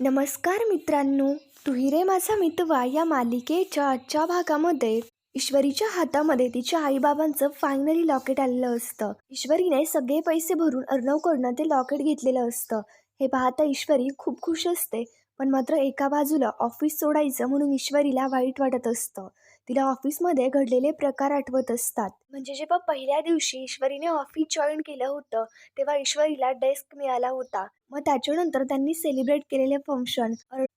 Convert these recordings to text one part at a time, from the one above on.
नमस्कार मित्रांनो तुहिरे माझा मितवा या मालिकेच्या आजच्या भागामध्ये. ईश्वरीच्या हातामध्ये तिच्या आईबाबांचं फायनली लॉकेट आलेलं असतं. ईश्वरीने सगळे पैसे भरून अर्णवकडनं ते लॉकेट घेतलेलं असतं. हे पाहता ईश्वरी खूप खुश असते पण मात्र एका बाजूला ऑफिस सोडायचं म्हणून ईश्वरीला वाईट वाटत असतं. तिला ऑफिसमध्ये घडलेले प्रकार आठवत असतात. म्हणजे जेव्हा पहिल्या दिवशी ईश्वरीने ऑफिस जॉईन केलं होतं तेव्हा ईश्वरीला डेस्क मिळाला होता. मग त्याच्यानंतर त्यांनी सेलिब्रेट केलेले फंक्शन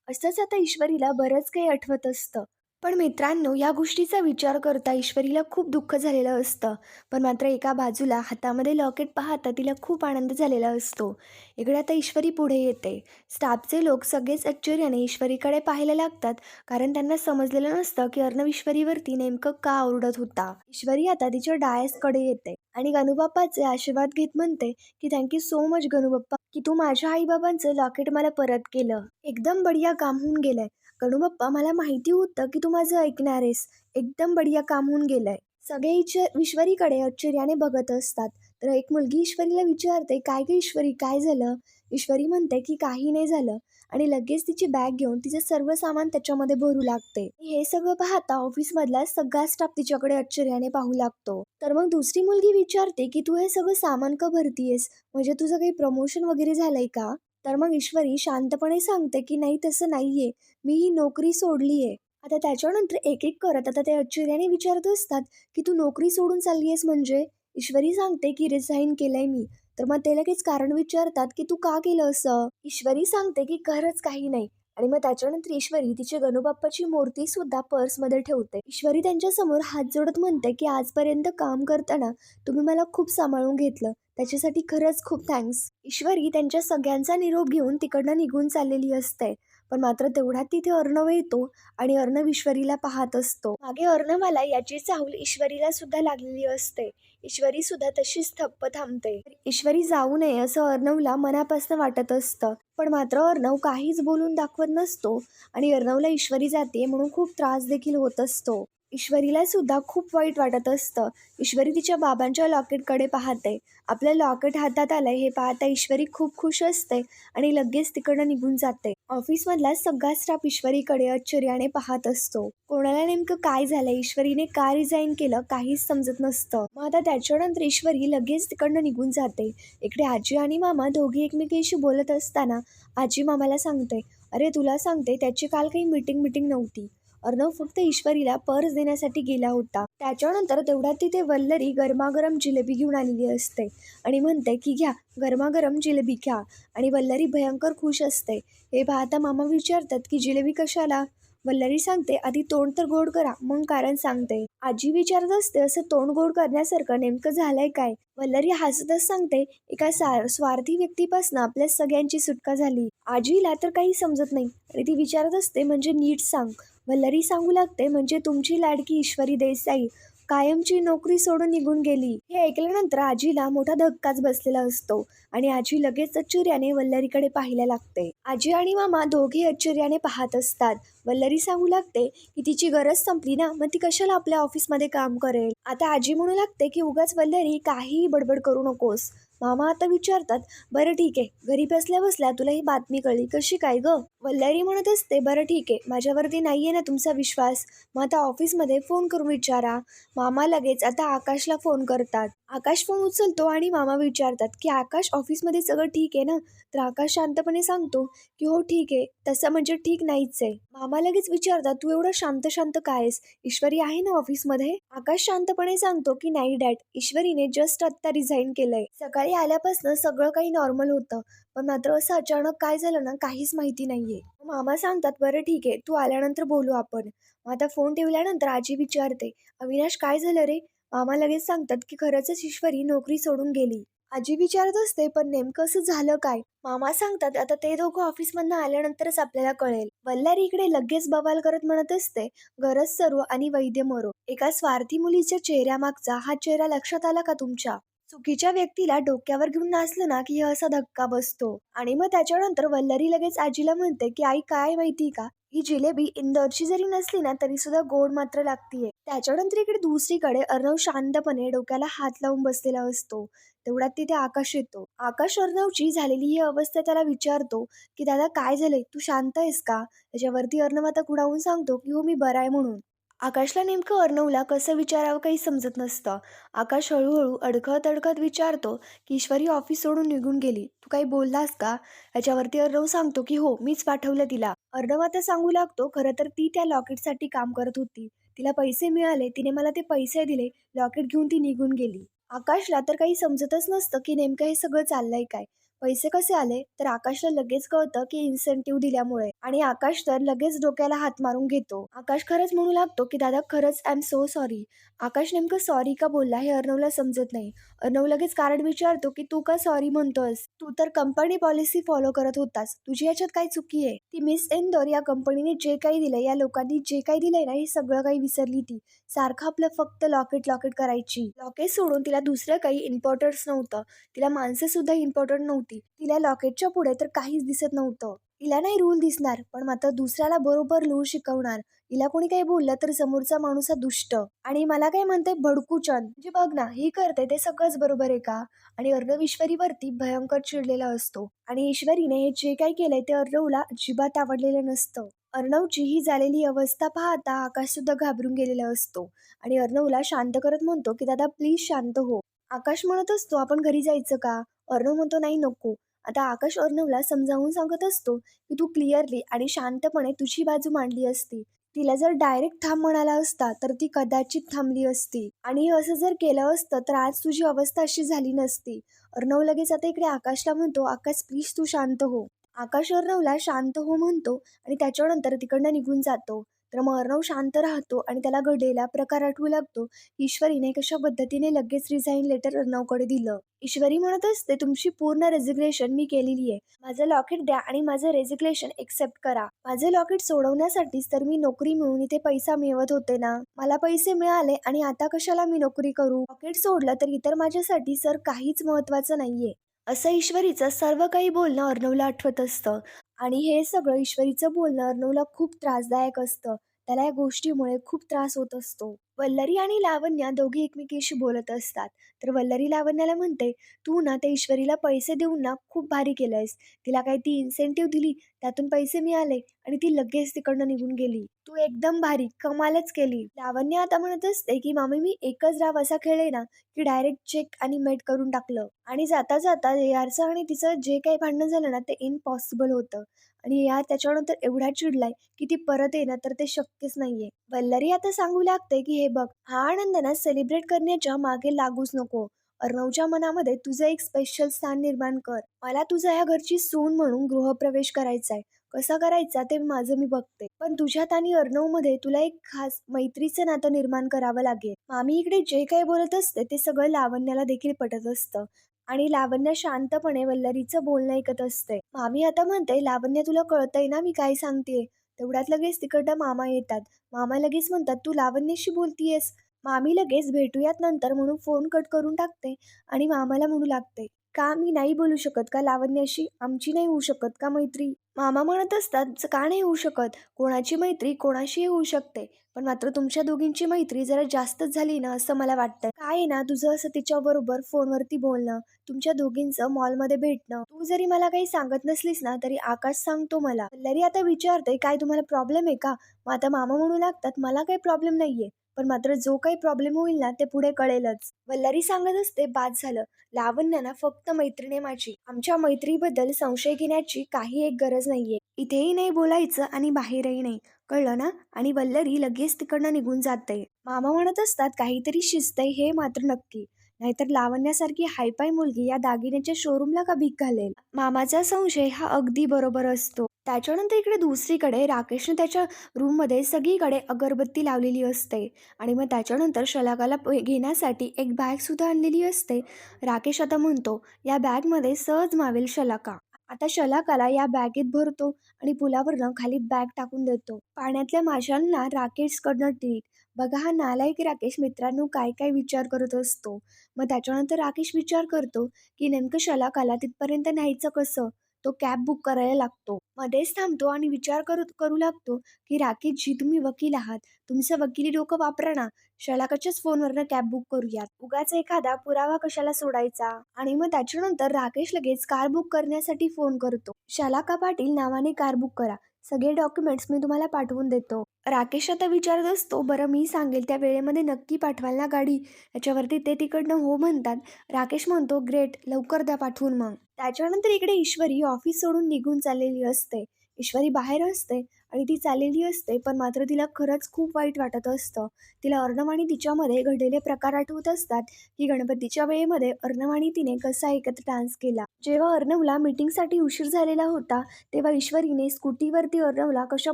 असंच आता ईश्वरीला बरंच काही आठवत असतं. पण मित्रांनो या गोष्टीचा विचार करता ईश्वरीला खूप दुःख झालेलं असतं. पण मात्र एका बाजूला हातामध्ये लॉकेट पाहता तिला खूप आनंद झालेला असतो. इकडे आता ईश्वरी पुढे येते. स्टाफचे लोक सगळेच आश्चर्याने ईश्वरीकडे पाहायला लागतात कारण त्यांना समजलेलं नसतं की अर्णव ईश्वरीवरती नेमकं का ओरडत होता. ईश्वरी आता तिच्या डायसकडे येते आणि गणूबाप्पाचे आशीर्वाद घेत म्हणते की थँक्यू सो मच गणूबाप्पा की तू माझ्या आईबाबांचं लॉकेट मला परत केलं. एकदम बढिया काम होऊन गेलंय. गणूबाप्पा मला माहिती होतं की तू माझं ऐकणार आहेस. एकदम बढिया काम होऊन गेलंय. सगळे इच ईश्वरीकडे आश्चर्याने बघत असतात. तर एक मुलगी ईश्वरीला विचारते काय गं ईश्वरी काय झालं? ईश्वरी म्हणते की काही नाही झालं. आणि लगेच तिची बॅग घेऊन तिचं सर्व सामान त्याच्यामध्ये भरू लागते. हे सगळं पाहता ऑफिसमधला सगळा स्टाफ तिच्याकडे आश्चर्याने पाहू लागतो. तर मग दुसरी मुलगी विचारते की तू हे सगळं सामान का भरतीयेस? म्हणजे तुझं काही प्रमोशन वगैरे झालंय का? तर मग ईश्वरी शांतपणे सांगते की नाही तसं नाहीये. मी ही नोकरी सोडली आहे आता त्याच्यानंतर एक एक करत आता ते आश्चर्याने विचारत असतात की तू नोकरी सोडून चालली आहेस म्हणजे? ईश्वरी सांगते की रिझाईन केलंय मी. तर मग ते लगेच कारण विचारतात की तू का केलं असं? ईश्वरी सांगते की खरंच काही नाही. आणि मग त्याच्यानंतर ईश्वरी तिची गणूबाप्पाची मूर्ती सुद्धा पर्समध्ये ठेवते. ईश्वरी त्यांच्यासमोर हात जोडत म्हणते की आजपर्यंत काम करताना तुम्ही मला खूप सांभाळून घेतलं. त्याच्यासाठी खरंच खूप थँक्स ईश्वरी त्यांच्या सगळ्यांचा निरोप घेऊन तिकडनं निघून चाललेली असते. पण मात्र तेवढ्यात तिथे अर्णव येतो आणि अर्णव ईश्वरीला पाहत असतो. मागे अर्णवाला याची चाहूल ईश्वरीला सुद्धा लागलेली असते. ईश्वरी सुद्धा तशीच थप्प थांबते. ईश्वरी जाऊ नये असं अर्णवला मनापासून वाटत असतं. पण मात्र अर्णव काहीच बोलून दाखवत नसतो आणि अर्णवला ईश्वरी जाते म्हणून खूप त्रास देखील होत असतो. ईश्वरीला सुद्धा खूप वाईट वाटत असतं. ईश्वरी तिच्या बाबांच्या लॉकेटकडे पाहते. आपलं लॉकेट हातात आलंय हे पाहता ईश्वरी खूप खुश असते आणि लगेच तिकडं निघून जाते. ऑफिसमधला सगळा स्टाफ ईश्वरीकडे आश्चर्याने पाहत असतो. कोणाला नेमकं काय झालं ईश्वरीने का रिझाईन केलं? काहीच समजत नसतं. मग आता त्याच्यानंतर ईश्वरी लगेच तिकडनं निघून जाते. इकडे आजी आणि मामा दोघी एकमेकीशी बोलत असताना आजी मामाला सांगते अरे तुला सांगते त्याची काल काही मीटिंग मिटिंग नव्हती. अर्णव फक्त ईश्वरीला पर्स देण्यासाठी गेला होता. त्याच्यानंतर तेवढ्यात तिथे वल्लरी गरमागरम जिलेबी घेऊन आलेली असते आणि म्हणते की घ्या गरमागरम जिलेबी घ्या. आणि वल्लरी भयंकर खुश असते. हे पाहता मामा विचारतात की जिलेबी कशाला? वल्लरी सांगते आधी तोंड तर गोड करा मग कारण सांगते. आजी विचारत असते असं तोंड गोड करण्यासारखं नेमकं झालंय काय? वल्लरी हसतच सांगते एका स्वार्थी व्यक्तीपासून आपल्या सगळ्यांची सुटका झाली. आजीला तर काही समजत नाही. आणि ती विचारत असते म्हणजे नीट सांग. वल्लरी सांगू लागते म्हणजे तुमची लाडकी ईश्वरी देसाई कायमची नोकरी सोडून निघून गेली. हे ऐकल्यानंतर आजीला मोठा धक्काच बसलेला असतो आणि आजी लगेच आश्चर्याने वल्लरीकडे पाहायला लागते. आजी आणि मामा दोघे आश्चर्याने पाहत असतात. वल्लरी सांगू लागते की तिची गरज संपली ना मग ती कशाला आपल्या ऑफिसमध्ये काम करेल? आता आजी म्हणू लागते की उगाच वल्लरी काहीही बडबड करू नकोस. मामा आता विचारतात बरं ठीक आहे घरी बसल्या बसल्या तुला ही बातमी कळली कशी काय ग? वल्लारी म्हणत असते बरं ठीक आहे माझ्यावरती नाही आहे ना तुमचा विश्वास. मग आता ऑफिसमध्ये फोन करून विचारा. मामा लगेच आता आकाशला फोन करतात. आकाश फोन उचलतो आणि मामा विचारतात की आकाश ऑफिसमध्ये सगळं ठीक आहे ना? तर आकाश शांतपणे सांगतो की हो ठीक आहे. तसं म्हणजे ठीक नाहीच आहे. मामा लगेच विचारतात तू एवढं शांत शांत काय आहेस? ईश्वरी आहे ना ऑफिसमध्ये आकाश शांतपणे सांगतो की नाही डॅड. ईश्वरीने जस्ट आत्ता रिझाईन केलंय. सकाळी आल्यापासून सगळं काही नॉर्मल होतं. पण मात्र असं अचानक काय झालं ना काहीच माहिती नाहीये. मामा सांगतात बरं ठीक आहे. तू आल्यानंतर बोलू आपण. मग आता फोन ठेवल्यानंतर आजी विचारते अविनाश काय झालं रे? मामा लगेच सांगतात की खरंच ईश्वरी नोकरी सोडून गेली. आजी विचारत असते पण नेमकं असं झालं काय? मामा सांगतात आता ते दोघं ऑफिसमधनं आल्यानंतरच आपल्याला कळेल. वल्लारी इकडे लगेच बवाल करत म्हणत असते गरज सर्व आणि वैद्य मरो. एका स्वार्थी मुलीच्या चेहऱ्यामागचा हा चेहरा लक्षात आला का तुमच्या? चुकीच्या व्यक्तीला डोक्यावर घेऊन नाचलं ना की असा धक्का बसतो. आणि मग त्याच्यानंतर वल्लरी लगेच आजीला म्हणते की आई काय माहिती का? ही जिलेबी इंदोरची जरी नसली ना तरी सुद्धा गोड मात्र लागतीये. त्याच्यानंतर इकडे दुसरीकडे अर्णव शांतपणे डोक्याला हात लावून बसलेला असतो. तेवढ्यात तिथे आकाश येतो. आकाश अर्णवची झालेली ही अवस्था त्याला विचारतो की दादा काय झालंय? तू शांत आहेस का? त्याच्यावरती अर्णव आता कुडावून सांगतो की हो मी बरा आहे म्हणून. आकाशला नेमकं अर्णवला कसं विचारावं काही समजत नसतं. आकाश हळूहळू अडखत अडखत विचारतो की ईश्वरी ऑफिस सोडून निघून गेली. तू काही बोललास का? याच्यावरती अर्णव सांगतो की हो मीच पाठवलं तिला. अर्णव आता सांगू लागतो खरं तर ती त्या लॉकेटसाठी काम करत होती. तिला पैसे मिळाले तिने मला ते पैसे दिले लॉकेट घेऊन ती निघून गेली. आकाशला तर काही समजतच नसतं की नेमकं हे सगळं चाललंय काय. पैसे कसे आले तर आकाशला लगेच कळतं की इन्सेंटिव्ह दिल्यामुळे. आणि आकाश तर लगेच डोक्याला हात मारून घेतो. आकाश खरंच म्हणू लागतो की दादा खरंच I am so sorry Akash नेमकं सॉरी का बोलला हे अर्णवला समजत नाही. अर्णव लगेच कारण विचारतो की तू का सॉरी म्हणतोस तू तर कंपनी पॉलिसी फॉलो करत होतास. तुझी याच्यात काय चुकी आहे? ती मिस इंदोर या कंपनीने जे काही दिलंय या लोकांनी जे काही दिलंय ना हे सगळं काही विसरली ती. सारखं आपलं फक्त लॉकेट लॉकेट करायची. लॉकेट सोडून तिला दुसरं काही इम्पॉर्टन्स नव्हतं. तिला माणसं सुद्धा इम्पॉर्टंट नव्हती. तिला लॉकेटच्या पुढे तर काहीच दिसत नव्हतं. हिला नाही रूल दिसणार पण मात्र दुसऱ्याला बरोबर रूल शिकवणार. हिला कोणी काही बोललं तर समोरचा माणूस हा दुष्ट. आणि मला काय म्हणते भडकूचंद म्हणजे बघ ना ही करते ते सगळंच बरोबर आहे का? आणि अर्णव ईश्वरीवरती भयंकर चिडलेला असतो. आणि ईश्वरीने हे जे काही केलंय ते अर्णवला अजिबात आवडलेलं नसतं. अर्णवची ही झालेली अवस्था पाहता आकाश सुद्धा घाबरून गेलेला असतो. आणि अर्णवला शांत करत म्हणतो की दादा प्लीज शांत हो. आकाश म्हणत असतो आपण घरी जायचं का? अर्णव म्हणतो नाही नको. आता आकाश अर्णवला समजावून सांगत असतो की तू क्लिअरली आणि शांतपणे तुझी बाजू मांडली असती. तिला जर डायरेक्ट थांब म्हणाला असता तर ती कदाचित थांबली असती. आणि असं जर केलं असतं तर आज तुझी अवस्था अशी झाली नसती. अर्णव लगेच आता इकडे आकाशला म्हणतो आकाश प्लीज तू शांत हो. आकाश अर्णवला शांत हो म्हणतो आणि त्याच्यानंतर तिकडनं निघून जातो. तर मग अर्णव शांत राहतो आणि त्याला घडलेला प्रकार आठवू लागतो. ईश्वरीने कशा पद्धतीने लगेच रिझाईन लेटर अर्णवकडे दिलं? ईश्वरी म्हणत असते तुमची पूर्ण रेझिग्नेशन मी केलेली आहे. माझं लॉकेट द्या आणि माझं रेझिग्नेशन एक्सेप्ट करा. माझं लॉकेट सोडवण्यासाठीच तर मी नोकरी मिळून इथे पैसा मिळवत होते ना? मला पैसे मिळाले आणि आता कशाला मी नोकरी करू? लॉकेट सोडलं तर इतर माझ्यासाठी सर काहीच महत्वाचं नाहीये. असं ईश्वरीचं सर्व काही बोलणं अर्णवला आठवत असतं. आणि हे सगळं ईश्वरीचं बोलणं अर्णवला खूप त्रासदायक असतं. त्याला या गोष्टीमुळे खूप त्रास होत असतो. वल्लरी आणि लावण्या दोघी एकमेकीशी बोलत असतात. तर वल्लरी लावण्याला म्हणते तू ना त्या ईश्वरीला पैसे देऊन ना खूप भारी केलंयस. तिला काही ती इन्सेंटिव्ह दिली त्यातून पैसे मिळाले आणि ती लगेच तिकडनं निघून गेली. तू एकदम भारी कमालच केली. लावण्य आता म्हणत असते की मामी मी एकच राव असा खेळले ना की डायरेक्ट चेक आणि मेट करून टाकलं. आणि जाता जाता यारचं आणि तिचं जे काही भांडणं झालं ना ते इम्पॉसिबल होतं. आणि या त्याच्यानंतर एवढा चिडलाय की ती परत येणं तर ते शक्यच नाहीये. वल्लरी आता सांगू लागते की हे बघ हा आनंद ना सेलिब्रेट करण्याच्या मागे लागूच नको. अर्णवच्या मनामध्ये तुझं एक स्पेशल स्थान निर्माण कर. मला तुझा या घरची सून म्हणून गृहप्रवेश करायचा आहे कसा करायचा ते माझं मी बघते. पण तुझ्यात आणि अर्णवमध्ये तुला एक खास मैत्रीचं नातं निर्माण करावं लागेल. मामी इकडे जे काही बोलत असते ते सगळं लावण्याला देखील पटत असतं. आणि लावण्य शांतपणे वल्लरीचं बोलणं ऐकत असते. मामी आता म्हणते लावण्य तुला कळतंय ना मी काय सांगते तेवढ्यात लगेच तिकडं मामा येतात. मामा लगेच म्हणतात तू लावण्याशी बोलतीयस? मामी लगेच भेटूयात नंतर म्हणून फोन कट करून टाकते आणि मामाला म्हणू लागते का मी नाही बोलू शकत का लावण्याशी? आमची नाही होऊ शकत का मैत्री? मामा म्हणत असतात का नाही होऊ शकत? कोणाची मैत्री कोणाशी होऊ शकते. पण मात्र तुमच्या दोघींची मैत्री जरा जास्तच झाली ना असं मला वाटतं काय आहे ना तुझं असं तिच्याबरोबर फोनवरती बोलणं तुमच्या दोघींचं मॉलमध्ये भेटणं. तू जरी मला काही सांगत नसलीस ना तरी आकाश सांगतो मला. लरी आता विचारते काय तुम्हाला प्रॉब्लेम आहे का? मग आता मामा म्हणू लागतात मला काही प्रॉब्लेम नाहीये. पण मात्र जो काही प्रॉब्लेम होईल ना ते पुढे कळेलच. वल्लारी सांगत असते बाद झालं. लावण्य फक्त मैत्रिणी माझी. आमच्या मैत्रीबद्दल संशय घेण्याची काही एक गरज नाहीये. इथेही नाही बोलायचं आणि बाहेरही नाही. कळलं ना? आणि वल्लरी लगेच तिकडनं निघून जाते. मामा म्हणत असतात काहीतरी शिजतंय हे मात्र नक्की. नाहीतर लावण्यासारखी हायपाय मुलगी या दागिन्याच्या शोरूमला का भीक घालेल? मामाचा संशय हा अगदी बरोबर असतो. त्याच्यानंतर इकडे दुसरीकडे राकेशने त्याच्या रूममध्ये सगळीकडे अगरबत्ती लावलेली असते. आणि मग त्याच्यानंतर शलाकाला घेण्यासाठी एक बॅग सुद्धा आणलेली असते. राकेश आता म्हणतो या बॅगमध्ये सहज मावेल शलाका. आता शलाकाला या बॅगेत भरतो आणि पुलावरनं खाली बॅग टाकून देतो. पाण्यातल्या माशांना राकेशकडनं ट्रीट बघा हा नालायक राकेश मित्रांनो काय काय विचार करत असतो. मग त्याच्यानंतर राकेश विचार करतो की नेमकं शलाकाला तिथपर्यंत न्यायचं कसं? तो कॅब बुक करायला लागतो. मध्येच थांबतो आणि विचार करू करू लागतो की राकेश जी तुम्ही वकील आहात. तुमचं वकिली डोकं वापरा ना. शलाकाच्याच फोनवरनं कॅब बुक करूयात. उगाच एखादा पुरावा कशाला सोडायचा? आणि मग त्याच्यानंतर राकेश लगेच कार बुक करण्यासाठी फोन करतो. शलाका पाटील नावाने कार बुक करा. सगळे डॉक्युमेंट्स मी तुम्हाला पाठवून देतो. राकेश आता विचारत असतो बरं मी सांगेल त्या वेळेमध्ये नक्की पाठवाल ना गाडी? याच्यावरती ते तिकडनं हो म्हणतात. राकेश म्हणतो ग्रेट लवकर द्या पाठवून मग. त्याच्यानंतर इकडे ईश्वरी ऑफिस सोडून निघून चाललेली असते. ईश्वरी बाहेर असते. आणि ती चाललेली असते पण मात्र तिला खरंच खूप वाईट वाटत असतं. तिला अर्णव आणि तिच्यामध्ये घडलेले प्रकार आठवत असतात. की गणपतीच्या वेळेमध्ये अर्णवाणी आणि तिने कसा एकत्र डान्स केला. जेव्हा अर्णवला मीटिंगसाठी उशीर झालेला होता तेव्हा ईश्वरीने स्कूटीवरती अर्णवला कशा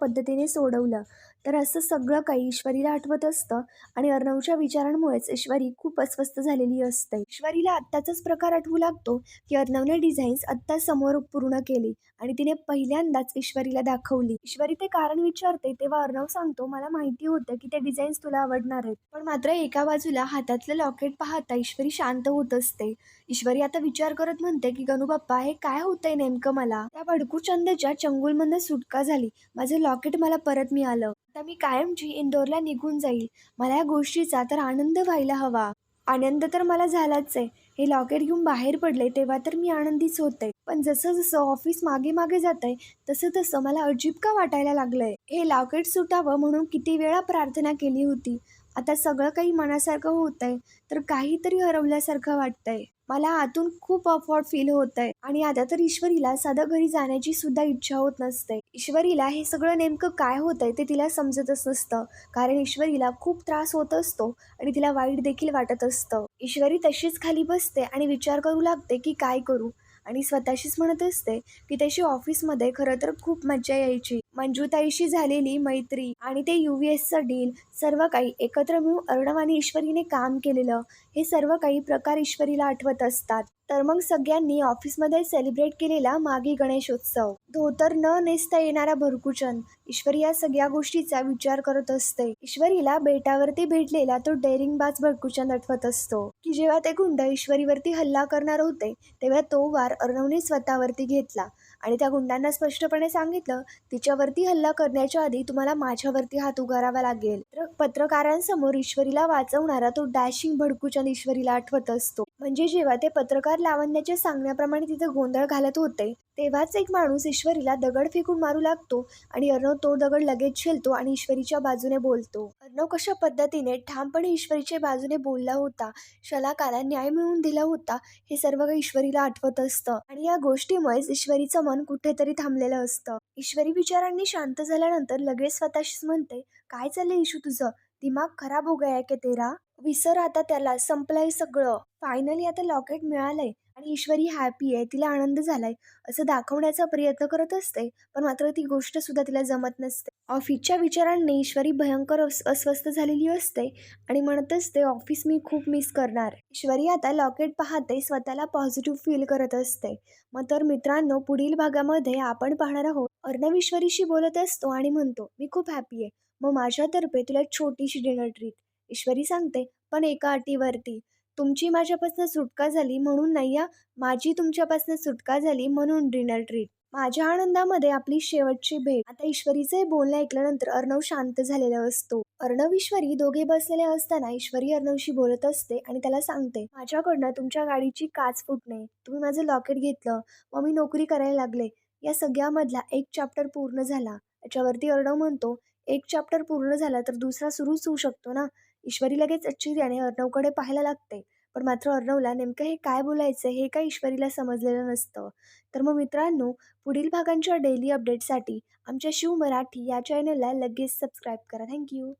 पद्धतीने सोडवलं. तर असं सगळं काही ईश्वरीला आठवत असतं आणि अर्णवच्या विचारांमुळेच ईश्वरी खूप अस्वस्थ झालेली असते. ईश्वरीला आत्ताचाच प्रकार आठवू लागतो की अर्णवने डिझाईन्स आत्ता समोर पूर्ण केली आणि तिने पहिल्यांदाच ईश्वरीला दाखवली. ईश्वरी ते कारण विचारते तेव्हा अर्णव सांगतो मला माहिती होतं की ते डिझाईन्स तुला आवडणार आहेत. पण मात्र एका बाजूला हातातलं लॉकेट पाहता ईश्वरी शांत होत असते. ईश्वरी आता विचार करत म्हणते की गणू बाप्पा हे काय होतंय नेमकं मला? त्या भडकूचंदच्या चंगुलमधनं सुटका झाली. माझं लॉकेट मला परत मिळालं. आता मी कायमची इंदोरला निघून जाईल मला या गोष्टीचा तर आनंद व्हायला हवा. आनंद तर मला झालाच आहे. हे लॉकेट घेऊन बाहेर पडले तेव्हा तर मी आनंदीच होते पण जसं जसं ऑफिस मागे मागे जात आहे तसं तसं मला अजीब का वाटायला लागलंय? हे लॉकेट सुटावं म्हणून किती वेळा प्रार्थना केली होती. आता सगळं काही मनासारखं होत आहे तर काहीतरी हरवल्यासारखं वाटतंय. मला आतून खूप अफॉर्ड फील होत आहे आणि आता तर ईश्वरीला साधं घरी जाण्याची सुद्धा इच्छा होत नसते. ईश्वरीला हे सगळं नेमकं काय होतंय ते तिला समजतच नसतं. कारण ईश्वरीला खूप त्रास होत असतो आणि तिला वाईट देखील वाटत असतं. ईश्वरी तशीच खाली बसते आणि विचार करू लागते की काय करू. आणि स्वतःशीच म्हणत असते की त्याची ऑफिसमध्ये खरं तर खूप मज्जा यायची. मंजूताईशी झालेली मैत्री आणि ते यू व्ही एसचं डील सर्व काही एकत्र मिळून अर्णव आणि ईश्वरीने काम केलेलं हे सर्व काही प्रकार ईश्वरीला आठवत असतात. तर मग सगळ्यांनी ऑफिसमध्ये सेलिब्रेट केलेला मागी गणेशोत्सव. धोतर न नेसता येणारा भरकुचन ईश्वरी या सगळ्या गोष्टीचा विचार करत असते. ईश्वरीला बेटावरती भेटलेला तो डेअरिंग बाज आठवत असतो. की जेव्हा ते गुंड ईश्वरीवरती हल्ला करणार होते तेव्हा तो वार अर्णवने स्वतःवरती घेतला. आणि त्या गुंडांना स्पष्टपणे सांगितलं तिच्यावरती हल्ला करण्याच्या आधी तुम्हाला माझ्यावरती हात उगारावा लागेल. तर पत्रकारांसमोर ईश्वरीला वाचवणारा तो डॅशिंग भडकूच्या ईश्वरीला आठवत असतो. म्हणजे जेव्हा ते पत्रकार लावण्याच्या सांगण्याप्रमाणे तिथे गोंधळ घालत होते तेव्हाच एक माणूस ईश्वरीला दगड फेकून मारू लागतो आणि अर्णव तो दगड लगेच झेलतो आणि ईश्वरीच्या बाजूने बोलतो. अर्णव कशा पद्धतीने ठामपणे ईश्वरीच्या बाजूने बोलला होता शलाकाला न्याय मिळवून दिला होता हे सर्व काही ईश्वरीला आठवत असतं. आणि या गोष्टीमुळेच ईश्वरीचं मन कुठेतरी थांबलेलं असतं. ईश्वरी विचारांनी शांत झाल्यानंतर लगेच स्वतःशीच म्हणते काय चाललंय इशू तुझं? दिमाग खराब हो गया के तेरा? विसर आता त्याला संपलंय सगळं. फायनली आता लॉकेट मिळालंय. आणि ईश्वरी हॅपी आहे तिला आनंद झालाय असं दाखवण्याचा प्रयत्न करत असते पण मात्र ती गोष्ट सुद्धा तिला जमत नसते. ऑफिसच्या विचारांनी ईश्वरी भयंकर अस्वस्थ झालेली असते आणि म्हणत असते ऑफिस मी खूप मिस करणार. ईश्वरी आता लॉकेट पाहते स्वतःला पॉझिटिव्ह फील करत असते. मग तर मित्रांनो पुढील भागामध्ये आपण पाहणार आहोत. अर्णव ईश्वरीशी बोलत असतो आणि म्हणतो मी खूप हॅपी आहे. मग माझ्यातर्फे तुला छोटीशी डिनर ट्रीट ईश्वरी सांगते पण एका अटीवरती. तुमची माझ्यापासून सुटका झाली म्हणून नाही या माझी तुमच्यापासून सुटका झाली म्हणून डिनर ट्रीट. माझ्या आनंदामध्ये आपली शेवटची भेट. आता ईश्वरीचे बोलणे ऐकल्यानंतर अर्णव शांत झालेला असतो. अर्णव ईश्वरी दोघे बसलेले असताना ईश्वरी अर्णवशी बोलत असते आणि त्याला सांगते माझ्याकडनं तुमच्या गाडीची काच फुटणे तुम्ही माझं लॉकेट घेतलं मग मी नोकरी करायला लागले. या सगळ्यामधला एक चॅप्टर पूर्ण झाला. याच्यावरती अर्णव म्हणतो एक चॅप्टर पूर्ण झाला तर दुसरा सुरूच होऊ शकतो ना? ईश्वरी लगेच आश्चर्याने अर्णवकडे पाहायला लागते. पण मात्र अर्णवला नेमकं हे काय बोलायचं हे काय ईश्वरीला समजलेलं नसतं. तर मग मित्रांनो पुढील भागांच्या डेली अपडेटसाठी आमच्या शिव मराठी या चॅनलला लगेच सबस्क्राईब करा. थँक्यू